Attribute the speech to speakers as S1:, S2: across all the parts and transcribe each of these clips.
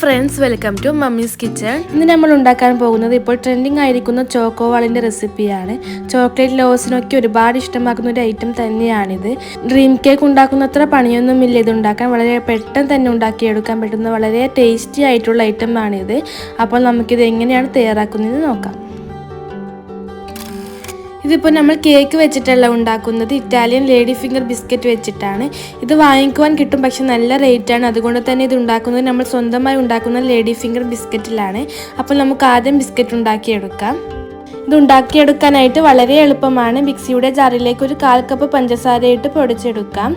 S1: Friends welcome to mummy's kitchen ഇന്ന് നമ്മൾ ഉണ്ടാക്കാൻ പോകുന്നത് ഇപ്പോൾ ട്രെൻഡിങ് ആയിരിക്കുന്ന ചോക്കോവാളിന്റെ റെസിപ്പിയാണ് ചോക്ലേറ്റ് ലോസിനൊക്കെ ഒരുപാട് ഇഷ്ടമാക്കുന്ന ഒരു ഐറ്റം തന്നെയാണിത്. ഡ്രീം കേക്ക് ഉണ്ടാക്കുന്നത്ര പണിയൊന്നുമില്ല. ഇത് ഉണ്ടാക്കാൻ വളരെ പെട്ടെന്ന് തന്നെ ഉണ്ടാക്കിയെടുക്കാൻ പറ്റുന്ന വളരെ ടേസ്റ്റി ആയിട്ടുള്ള ഐറ്റം ആണിത്. അപ്പോൾ നമുക്കിത് എങ്ങനെയാണ് തയ്യാറാക്കുന്നത് നോക്കാം. ഇതിപ്പോൾ നമ്മൾ കേക്ക് വെച്ചിട്ടല്ല ഉണ്ടാക്കുന്നത്. ഇറ്റാലിയൻ ലേഡി ഫിംഗർ ബിസ്ക്കറ്റ് വെച്ചിട്ടാണ്. ഇത് വാങ്ങിക്കുവാൻ കിട്ടും പക്ഷെ നല്ല റേറ്റാണ് അതുകൊണ്ട് തന്നെ ഇത് ഉണ്ടാക്കുന്നത് നമ്മൾ സ്വന്തമായി ഉണ്ടാക്കുന്ന ലേഡി ഫിംഗർ ബിസ്ക്കറ്റിലാണ് അപ്പോൾ നമുക്ക് ആദ്യം ബിസ്ക്കറ്റ് ഉണ്ടാക്കിയെടുക്കാം. ഇത് ഉണ്ടാക്കിയെടുക്കാനായിട്ട് വളരെ എളുപ്പമാണ്. മിക്സിയുടെ ജാറിലേക്ക് ഒരു കാൽ കപ്പ് പഞ്ചസാര ഇട്ട് പൊടിച്ചെടുക്കാം.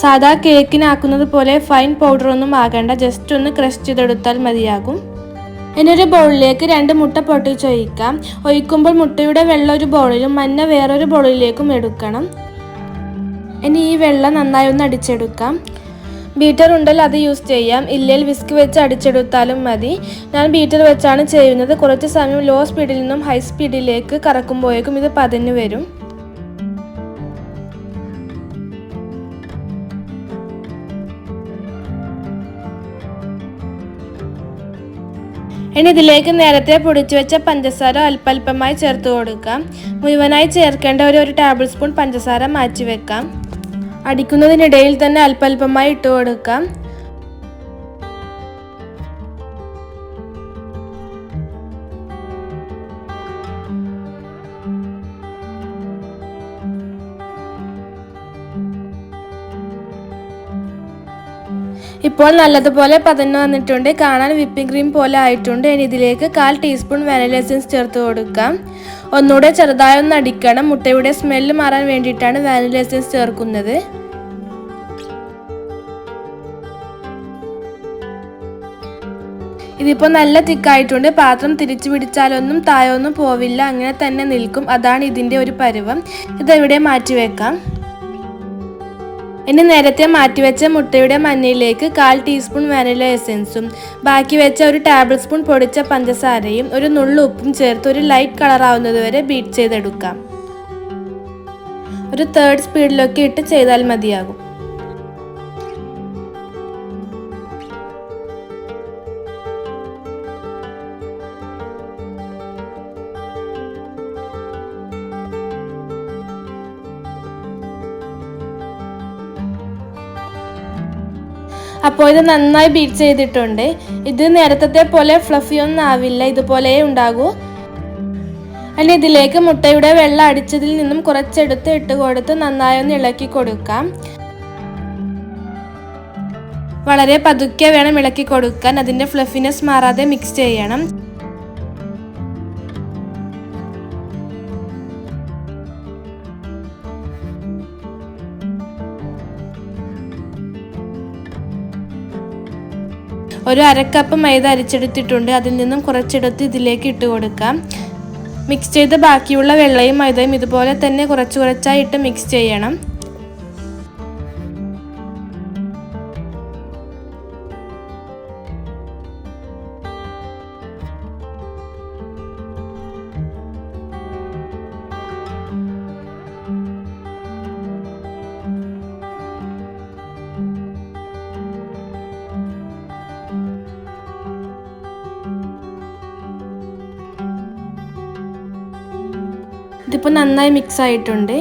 S1: സാധാ കേക്കിനാക്കുന്നത് പോലെ ഫൈൻ പൗഡർ ഒന്നും ആകേണ്ട. ജസ്റ്റ് ഒന്ന് ക്രഷ് ചെയ്തെടുത്താൽ മതിയാകും. ഇനി ഒരു ബൗളിലേക്ക് രണ്ട് മുട്ട പൊട്ടിച്ച് ഒഴിക്കാം. ഒഴിക്കുമ്പോൾ മുട്ടയുടെ വെള്ളം ഒരു ബൗളിലും മഞ്ഞ വേറൊരു ബൗളിലേക്കും എടുക്കണം. ഇനി ഈ വെള്ളം നന്നായി ഒന്ന് അടിച്ചെടുക്കാം. ബീറ്റർ ഉണ്ടല്ലോ അത് യൂസ് ചെയ്യാം. ഇല്ലെങ്കിൽ വിസ്ക് വെച്ച് അടിച്ചെടുത്താലും മതി. ഞാൻ ബീറ്റർ വെച്ചാണ് ചെയ്യുന്നത്. കുറച്ച് സമയം ലോ സ്പീഡിൽ നിന്നും ഹൈ സ്പീഡിലേക്ക് കറക്കുമ്പോഴേക്കും ഇത് പതഞ്ഞു വരും. ഇനി ഇതിലേക്ക് നേരത്തെ പൊടിച്ചു വെച്ച പഞ്ചസാര അല്പല്പമായി ചേർത്ത് കൊടുക്കാം. മുഴുവനായി ചേർക്കേണ്ട ഒരു ഒരു ടേബിൾ സ്പൂൺ പഞ്ചസാര മാറ്റി വെക്കാം. അടിക്കുന്നതിനിടയിൽ തന്നെ അല്പല്പമായി ഇട്ട് കൊടുക്കാം. ഇപ്പോൾ നല്ലതുപോലെ പതഞ്ഞു വന്നിട്ടുണ്ട്. കാണാൻ വിപ്പിംഗ് ക്രീം പോലെ ആയിട്ടുണ്ട്. ഇനി ഇതിലേക്ക് കാൽ ടീസ്പൂൺ വാനില എസൻസ് ചേർത്ത് കൊടുക്കാം. ഒന്നുകൂടെ ചെറുതായി ഒന്ന് അടിക്കണം. മുട്ടയുടെ സ്മെല്ല് മാറാൻ വേണ്ടിയിട്ടാണ് വാനില എസൻസ് ചേർക്കുന്നത്. ഇതിപ്പോൾ നല്ല തിക്കായിട്ടുണ്ട്. പാത്രം തിരിച്ചു പിടിച്ചാലൊന്നും തായൊന്നും പോവില്ല. അങ്ങനെ തന്നെ നിൽക്കും. അതാണ് ഇതിന്റെ ഒരു പരുവം. ഇതെവിടെ മാറ്റി വെക്കാം ഇനി നേരത്തെ മാറ്റിവെച്ച മുട്ടയുടെ മഞ്ഞയിലേക്ക് കാൽ ടീസ്പൂൺ വാനില എസെൻസും ബാക്കി വെച്ച ഒരു ടേബിൾ സ്പൂൺ പൊടിച്ച പഞ്ചസാരയും ഒരു നുള്ളു ഉപ്പും ചേർത്ത് ഒരു ലൈറ്റ് കളറാവുന്നതുവരെ ബീറ്റ് ചെയ്തെടുക്കാം. ഒരു തേർഡ് സ്പീഡിലൊക്കെ ഇട്ട് ചെയ്താൽ മതിയാകും. അപ്പോൾ ഇത് നന്നായി ബീറ്റ് ചെയ്തിട്ടുണ്ട്. ഇത് നേരത്തെ പോലെ ഫ്ലഫി ഒന്നും ആവില്ല ഇതുപോലെ ഉണ്ടാകൂ. അല്ല ഇതിലേക്ക് മുട്ടയുടെ വെള്ളം അടിച്ചതിൽ നിന്നും കുറച്ചെടുത്ത് ഇട്ട് കൊടുത്ത് നന്നായി ഒന്ന് ഇളക്കി കൊടുക്കാം. വളരെ പതുക്കെ വേണം ഇളക്കി കൊടുക്കാൻ അതിന്റെ ഫ്ലഫിനെസ് മാറാതെ മിക്സ് ചെയ്യണം. ഒരു അരക്കപ്പ് മൈദ അരിച്ചെടുത്തിട്ടുണ്ട്. അതിൽ നിന്നും കുറച്ചെടുത്ത് ഇതിലേക്ക് ഇട്ട് കൊടുക്കാം. മിക്സ് ചെയ്ത ബാക്കിയുള്ള വെള്ളയും മൈദയും ഇതുപോലെ തന്നെ കുറച്ച് കുറച്ചായിട്ട് മിക്സ് ചെയ്യണം. ഇതിപ്പോൾ നന്നായി മിക്സ് ആയിട്ടുണ്ട്.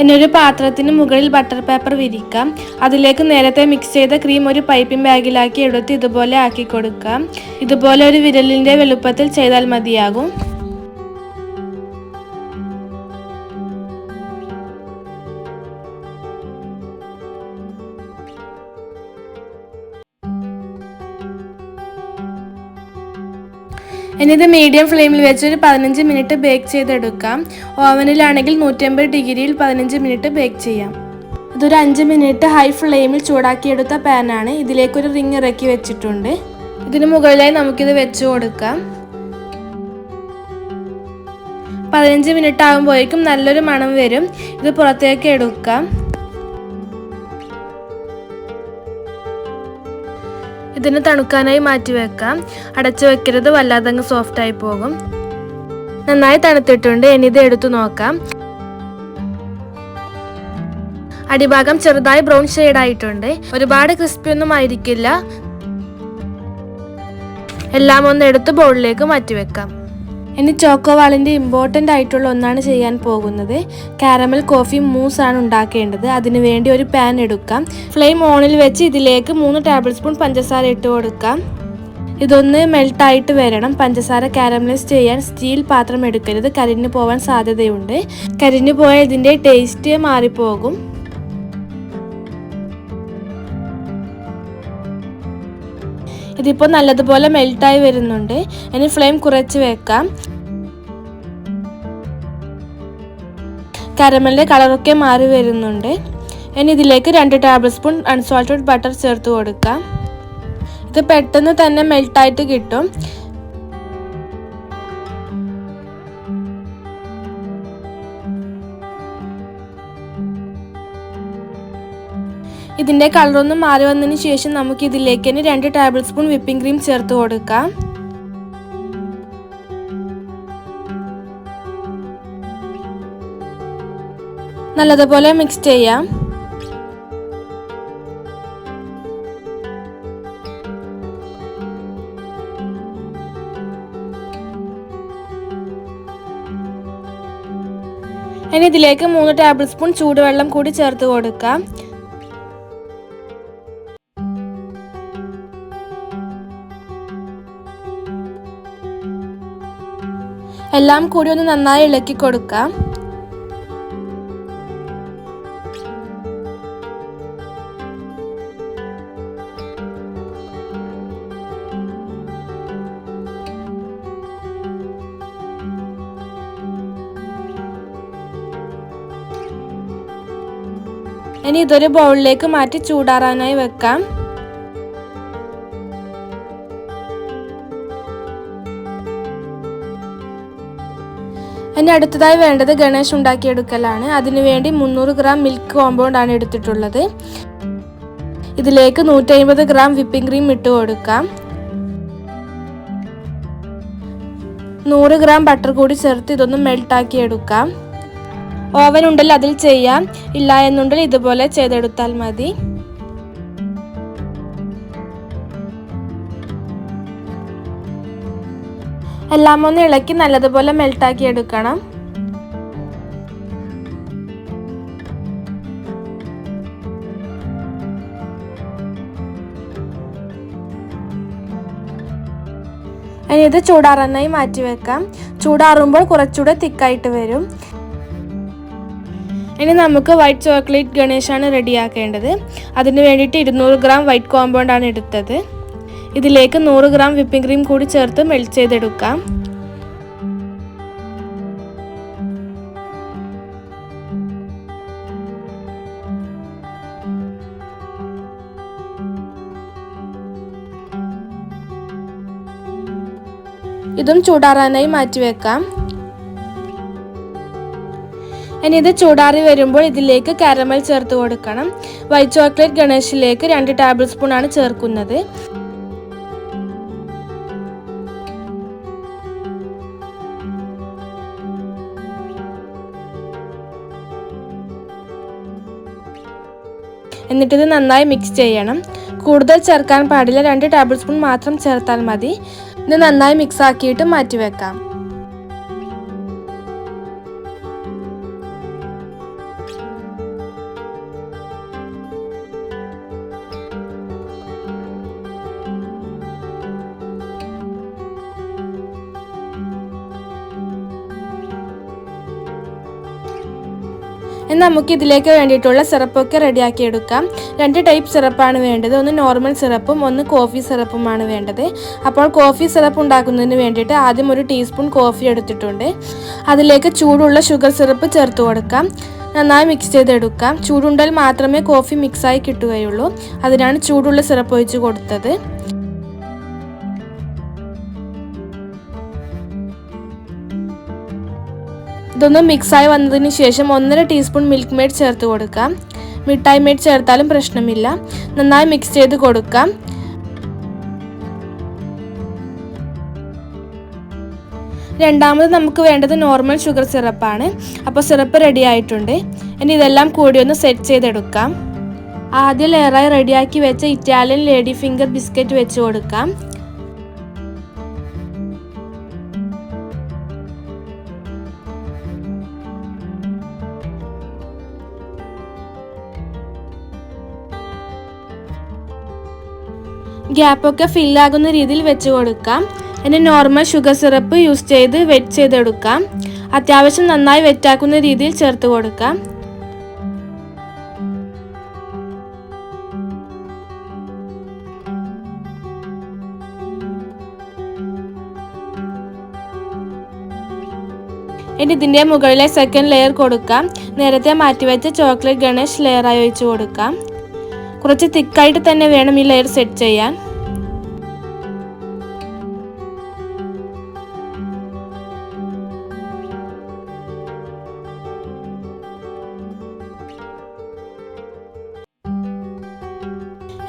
S1: എന്നൊരു പാത്രത്തിന് മുകളിൽ ബട്ടർ പേപ്പർ വിരിക്കാം. അതിലേക്ക് നേരത്തെ മിക്സ് ചെയ്ത ക്രീം ഒരു പൈപ്പിംഗ് ബാഗിലാക്കി എടുത്ത് ഇതുപോലെ ആക്കി കൊടുക്കാം. ഇതുപോലെ ഒരു വിരലിന്റെ വലുപ്പത്തിൽ ചെയ്താൽ മതിയാകും. ഇനി ഇത് മീഡിയം ഫ്ലെയിമിൽ വെച്ച് ഒരു പതിനഞ്ച് മിനിറ്റ് ബേക്ക് ചെയ്തെടുക്കാം. ഓവനിലാണെങ്കിൽ നൂറ്റമ്പത് ഡിഗ്രിയിൽ പതിനഞ്ച് മിനിറ്റ് ബേക്ക് ചെയ്യാം. ഇതൊരു അഞ്ച് മിനിറ്റ് ഹൈ ഫ്ലെയിമിൽ ചൂടാക്കിയെടുത്ത പാനാണ് ഇതിലേക്കൊരു റിങ് ഇറക്കി വെച്ചിട്ടുണ്ട്. ഇതിന് മുകളിലായി നമുക്കിത് വെച്ച് കൊടുക്കാം. പതിനഞ്ച് മിനിറ്റ് ആകുമ്പോഴേക്കും നല്ലൊരു മണം വരും. ഇത് പുറത്തേക്ക് എടുക്കാം. ഇതിന് തണുക്കാനായി മാറ്റി വെക്കാം. അടച്ചു വെക്കരുത് വല്ലാതെ അങ്ങ് സോഫ്റ്റ് ആയി പോകും. നന്നായി തണുത്തിട്ടുണ്ട്. ഇനി ഇത് എടുത്തു നോക്കാം. അടിഭാഗം ചെറുതായി ബ്രൗൺ ഷെയ്ഡ് ആയിട്ടുണ്ട്. ഒരുപാട് ക്രിസ്പി ഒന്നും ആയിരിക്കില്ല. എല്ലാം ഒന്ന് എടുത്ത് ബൗളിലേക്ക് മാറ്റിവെക്കാം ഇനി ചോക്കോവാളിന്റെ ഇമ്പോർട്ടന്റ് ആയിട്ടുള്ള ഒന്നാണ് ചെയ്യാൻ പോകുന്നത്. കാരമൽ കോഫി മൂസ് ആണ് ഉണ്ടാക്കേണ്ടത്. അതിനു വേണ്ടി ഒരു പാൻ എടുക്കാം. ഫ്ലെയിം ഓണിൽ വെച്ച് ഇതിലേക്ക് മൂന്ന് ടേബിൾ സ്പൂൺ പഞ്ചസാര ഇട്ട് കൊടുക്കാം. ഇതൊന്ന് മെൽട്ടായിട്ട് വരണം. പഞ്ചസാര കാരമലൈസ് ചെയ്യാൻ സ്റ്റീൽ പാത്രം എടുക്കരുത്. കരിഞ്ഞു പോവാൻ സാധ്യതയുണ്ട്. കരിഞ്ഞു പോയാൽ ഇതിന്റെ ടേസ്റ്റ് മാറിപ്പോകും. ഇതിപ്പോൾ നല്ലതുപോലെ മെൽട്ടായി വരുന്നുണ്ട്. ഇനി ഫ്ലെയിം കുറച്ച് വെക്കാം. കരമലിന്റെ കളറൊക്കെ മാറി വരുന്നുണ്ട്. ഇനി ഇതിലേക്ക് രണ്ട് ടേബിൾ സ്പൂൺ അൺസോൾട്ടഡ് ബട്ടർ ചേർത്ത് കൊടുക്കാം. ഇത് പെട്ടെന്ന് തന്നെ മെൽട്ടായിട്ട് കിട്ടും. ഇതിന്റെ കളറൊന്ന് മാറി വന്നതിന് ശേഷം നമുക്ക് ഇതിലേക്ക് തന്നെ രണ്ട് ടേബിൾ സ്പൂൺ വിപ്പിംഗ് ക്രീം ചേർത്ത് കൊടുക്കാം. നല്ലതുപോലെ മിക്സ് ചെയ്യാം. ഇനി ഇതിലേക്ക് മൂന്ന് ടേബിൾ സ്പൂൺ ചൂടുവെള്ളം കൂടി ചേർത്ത് കൊടുക്കാം. എല്ലാം കൂടി ഒന്ന് നന്നായി ഇളക്കി കൊടുക്കാം. ഇനി ഇതൊരു ബൗളിലേക്ക് മാറ്റി ചൂടാറാനായി വെക്കാം. ഇനി അടുത്തതായി വേണ്ടത് ഗണേഷ് ഉണ്ടാക്കിയെടുക്കലാണ്. അതിനുവേണ്ടി മുന്നൂറ് ഗ്രാം മിൽക്ക് കോമ്പൗണ്ട് ആണ് എടുത്തിട്ടുള്ളത്. ഇതിലേക്ക് നൂറ്റി ഗ്രാം വിപ്പിംഗ് ക്രീം ഇട്ട് കൊടുക്കാം. നൂറ് ഗ്രാം ബട്ടർ കൂടി ചേർത്ത് ഇതൊന്ന് മെൽട്ടാക്കി എടുക്കാം. ഓവൻ ഉണ്ടെങ്കിൽ അതിൽ ചെയ്യാം. ഇല്ല എന്നുണ്ടെങ്കിൽ ഇതുപോലെ ചെയ്തെടുത്താൽ മതി. എല്ലാം ഒന്ന് ഇളക്കി നല്ലതുപോലെ മെൽട്ടാക്കി എടുക്കണം. ഇനി ഇത് ചൂടാറാനായി മാറ്റി വെക്കാം. ചൂടാറുമ്പോൾ കുറച്ചുകൂടെ തിക്കായിട്ട് വരും. ഇനി നമുക്ക് വൈറ്റ് ചോക്ലേറ്റ് ഗണേശാണ് റെഡിയാക്കേണ്ടത് അതിന് വേണ്ടിയിട്ട് ഇരുന്നൂറ് ഗ്രാം വൈറ്റ് കോമ്പൗണ്ട് ആണ് എടുത്തത്. ഇതിലേക്ക് നൂറ് ഗ്രാം വിപ്പിംഗ് ക്രീം കൂടി ചേർത്ത് മെൽറ്റ് ചെയ്തെടുക്കാം. ഇതും ചൂടാറാനായി മാറ്റിവെക്കാം ഇനി ഇത് ചൂടാറി വരുമ്പോൾ ഇതിലേക്ക് കാരമൽ ചേർത്ത് കൊടുക്കണം. വൈറ്റ് ചോക്ലേറ്റ് ഗണേഷിലേക്ക് രണ്ട് ടേബിൾ സ്പൂൺ ആണ് ചേർക്കുന്നത്. എന്നിട്ടിത് നന്നായി മിക്സ് ചെയ്യണം. കൂടുതൽ ചേർക്കാൻ പാടില്ല രണ്ട് ടേബിൾ സ്പൂൺ മാത്രം ചേർത്താൽ മതി. ഇത് നന്നായി മിക്സ് ആക്കിയിട്ട് മാറ്റി വെക്കാം ഇനി നമുക്ക് ഇതിലേക്ക് വേണ്ടിയിട്ടുള്ള സിറപ്പൊക്കെ റെഡിയാക്കി എടുക്കാം രണ്ട് ടൈപ്പ് സിറപ്പാണ് വേണ്ടത്. ഒന്ന് നോർമൽ സിറപ്പും ഒന്ന് കോഫി സിറപ്പുമാണ് വേണ്ടത്. അപ്പോൾ കോഫി സിറപ്പ് ഉണ്ടാക്കുന്നതിന് വേണ്ടിയിട്ട് ആദ്യം ഒരു ടീസ്പൂൺ കോഫി എടുത്തിട്ടുണ്ട്. അതിലേക്ക് ചൂടുള്ള ഷുഗർ സിറപ്പ് ചേർത്ത് കൊടുക്കാം. നന്നായി മിക്സ് ചെയ്തെടുക്കാം. ചൂടുണ്ടാൽ മാത്രമേ കോഫി മിക്സായി കിട്ടുകയുള്ളൂ. അതിനാണ് ചൂടുള്ള സിറപ്പ് ഒഴിച്ച് കൊടുത്തത്. ഇതൊന്ന് മിക്സായി വന്നതിന് ശേഷം ഒന്നര ടീസ്പൂൺ മിൽക്ക് മേഡ് ചേർത്ത് കൊടുക്കാം. മിഠായി മേഡ് ചേർത്താലും പ്രശ്നമില്ല. നന്നായി മിക്സ് ചെയ്ത് കൊടുക്കാം. രണ്ടാമത് നമുക്ക് വേണ്ടത് നോർമൽ ഷുഗർ സിറപ്പാണ് അപ്പോൾ സിറപ്പ് റെഡി ആയിട്ടുണ്ട്. ഇനി ഇതെല്ലാം കൂടി ഒന്ന് സെറ്റ് ചെയ്തെടുക്കാം. ആദ്യം ലെയറായി റെഡിയാക്കി വെച്ച ഇറ്റാലിയൻ ലേഡി ഫിംഗർ ബിസ്ക്കറ്റ് വെച്ച് കൊടുക്കാം. ഗ്യാപ്പൊക്കെ ഫില്ലാകുന്ന രീതിയിൽ വെച്ച് കൊടുക്കാം. ഇനി നോർമൽ ഷുഗർ സിറപ്പ് യൂസ് ചെയ്ത് വെറ്റ് ചെയ്തെടുക്കാം. അത്യാവശ്യം നന്നായി വെറ്റാക്കുന്ന രീതിയിൽ ചേർത്ത് കൊടുക്കാം. ഇനി ഇതിന്റെ മുകളിലെ സെക്കൻഡ് ലെയർ കൊടുക്കാം. നേരത്തെ മാറ്റിവെച്ച ചോക്ലേറ്റ് ഗണേഷ് ലെയറായി ഒഴിച്ച് കൊടുക്കാം. കുറച്ച് തിക്കായിട്ട് തന്നെ വേണം ഈ ലെയർ സെറ്റ് ചെയ്യാൻ.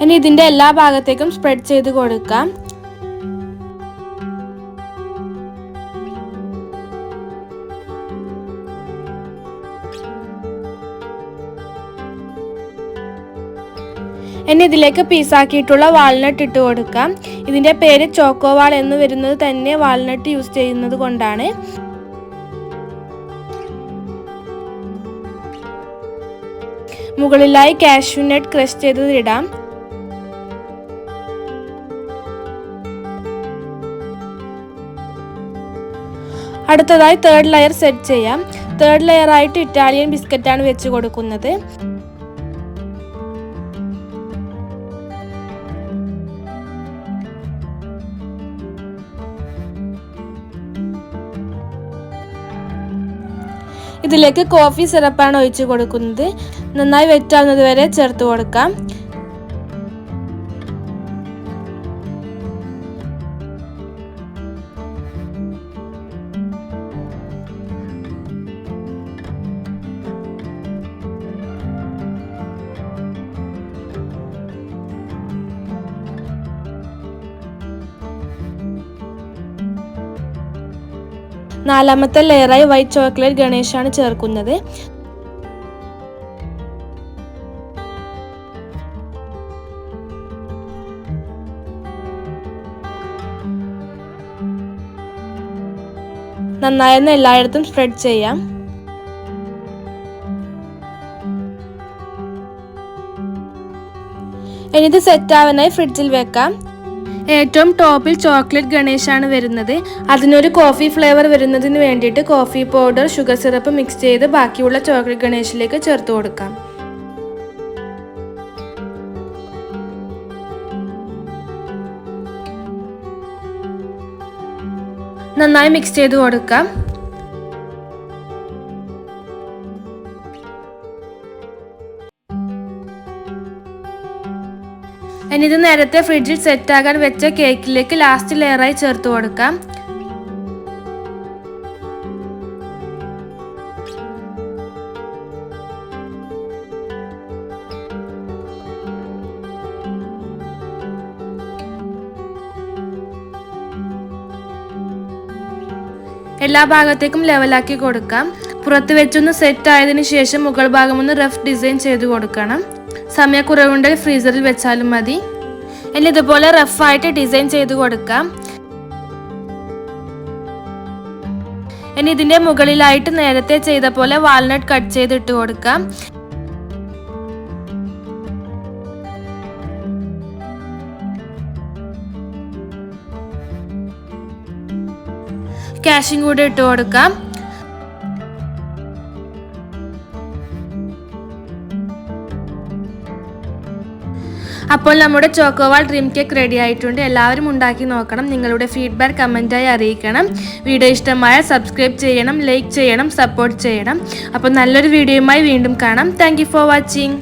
S1: ഇനി ഇതിന്റെ എല്ലാ ഭാഗത്തേക്കും സ്പ്രെഡ് ചെയ്ത് കൊടുക്കാം. ഇനി ഇതിലേക്ക് പീസാക്കിയിട്ടുള്ള വാൾനട്ട് ഇട്ട് കൊടുക്കാം. ഇതിന്റെ പേര് ചോക്കോവാൾ എന്ന് വരുന്നത് തന്നെ വാൾനട്ട് യൂസ് ചെയ്യുന്നത് കൊണ്ടാണ്. മുകളിലായി കാഷ്യൂ നട്ട് ക്രഷ് ചെയ്ത് ഇടാം. അടുത്തതായി തേർഡ് ലെയർ സെറ്റ് ചെയ്യാം. തേർഡ് ലെയറായിട്ട് ഇറ്റാലിയൻ ബിസ്ക്കറ്റാണ് വെച്ച് കൊടുക്കുന്നത്. ഇതിലേക്ക് കോഫി സിറപ്പാണ് ഒഴിച്ചു കൊടുക്കുന്നത്. നന്നായി വെറ്റാവുന്നത് വരെ ചേർത്ത് കൊടുക്കാം. നാലാമത്തെ ലെയറായി വൈറ്റ് ചോക്ലേറ്റ് ഗണേശാണ് ചേർക്കുന്നത്. നന്നായെന്ന് എല്ലായിടത്തും സ്പ്രെഡ് ചെയ്യാം. ഇനി ഇത് സെറ്റ് ആവാനായി ഫ്രിഡ്ജിൽ വെക്കാം. ഏറ്റവും ടോപ്പിൽ ചോക്ലേറ്റ് ഗണേശാണ് വരുന്നത്. അതിനൊരു കോഫി ഫ്ലേവർ വരുന്നതിന് വേണ്ടിയിട്ട് coffee powder sugar syrup mix ചെയ്ത് ബാക്കിയുള്ള ചോക്ലേറ്റ് ഗണേശിലേക്ക് ചേർത്ത് കൊടുക്കാം. നന്നായി മിക്സ് ചെയ്ത് കൊടുക്കാം. ഇനി ഇത് നേരത്തെ ഫ്രിഡ്ജിൽ സെറ്റ് ആകാൻ വെച്ച കേക്കിലേക്ക് ലാസ്റ്റ് ലെയറായി ചേർത്ത് കൊടുക്കാം. എല്ലാ ഭാഗത്തേക്കും ലെവലാക്കി കൊടുക്കാം. പുറത്ത് വെച്ചൊന്ന് സെറ്റ് ആയതിനു ശേഷം മുകൾ ഭാഗം ഒന്ന് റഫ് ഡിസൈൻ ചെയ്ത് കൊടുക്കണം. സമയക്കുറവുണ്ടെങ്കിൽ ഫ്രീസറിൽ വെച്ചാലും മതി. ഇനി ഇതുപോലെ റഫായിട്ട് ഡിസൈൻ ചെയ്ത് കൊടുക്കാം. ഇനി ഇതിന്റെ മുകളിലായിട്ട് നേരത്തെ ചെയ്ത പോലെ വാൽനട്ട് കട്ട് ചെയ്ത് ഇട്ട് കൊടുക്കാം. കാഷും കൂടി ഇട്ട് കൊടുക്കാം. അപ്പോൾ നമ്മുടെ ചോക്കോവാൾ ഡ്രീം കേക്ക് റെഡി ആയിട്ടുണ്ട്. എല്ലാവരും ഉണ്ടാക്കി നോക്കണം. നിങ്ങളുടെ ഫീഡ്ബാക്ക് കമന്റായി അറിയിക്കണം. വീഡിയോ ഇഷ്ടമായ സബ്സ്ക്രൈബ് ചെയ്യണം ലൈക്ക് ചെയ്യണം സപ്പോർട്ട് ചെയ്യണം. അപ്പോൾ നല്ലൊരു വീഡിയോയുമായി വീണ്ടും കാണാം. Thank for watching